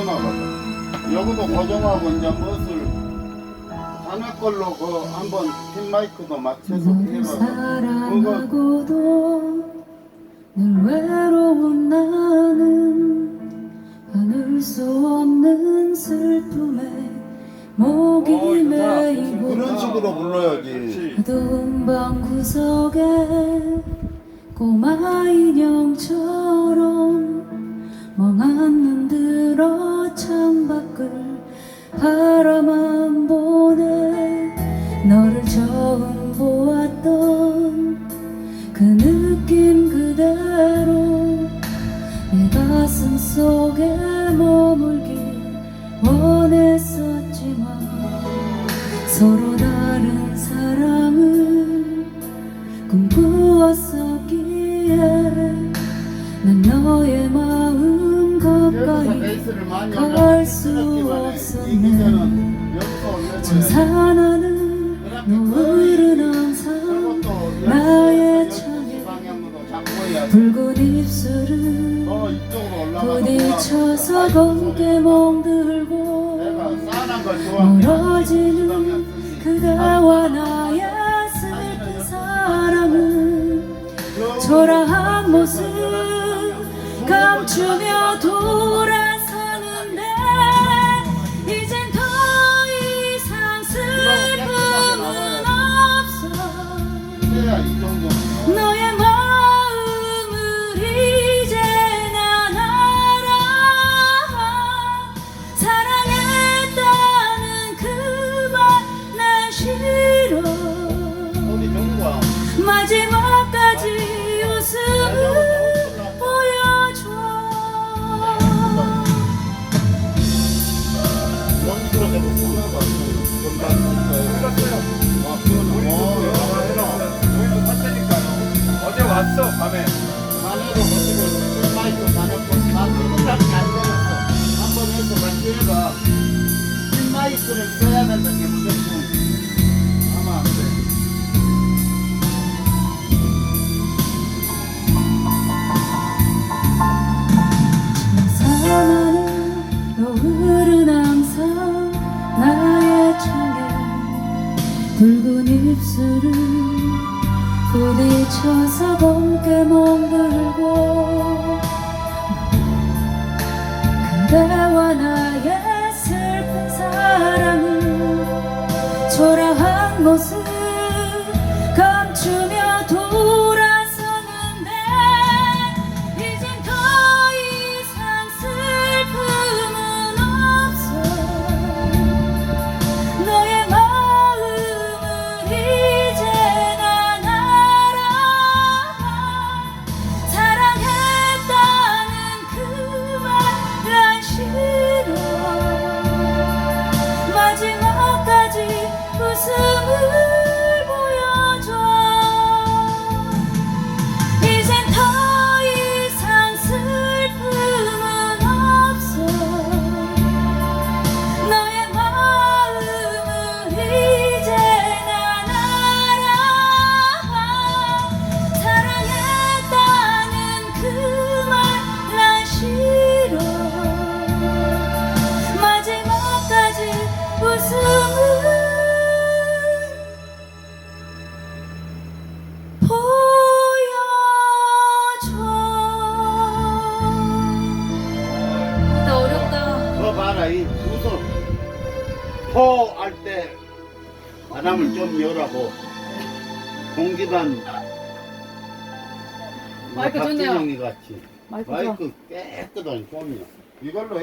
해놔봐. 여기도 고정하고 이제 무엇을 자네 걸로 그 한번 핀 마이크도 맞춰서 해봐봐. 그거 사랑하고도 늘 외로운 나는 안을 수 없는 슬픔에 목이 메이고 그런 식으로 불러야지. 어두운 방 구석에 꼬마 인형처럼 너를 처음 보았던 그 느낌 그대로 내 가슴 속에 머물길 원했었지만 서로 다른 사랑을 꿈꾸었었기에 난 너의 마음 가까이 갈 수 없었네. 이 기자는 여기서 올려줘야 천사 나 는 너를 항상 나의 창에. 붉은 입술은 부딪혀서. 검게 멍들고 멀어지는 그대와 나의 슬픈 사랑은 초라한 모습 감추며 돌아 왔어, 밤에. 붉은 입술을 부딪혀서 검게 멍들고 그대와 나의 슬픈 사랑은 초라한 모습 감추며 돌 어렵다 그거 봐라, 이 웃음. 포할 때 바람을 좀 열어보. 공기반 마이크 좋네요. 박진영이 같이. 마이크 좋아. 마이크 깨끗한 폼이야. 이걸로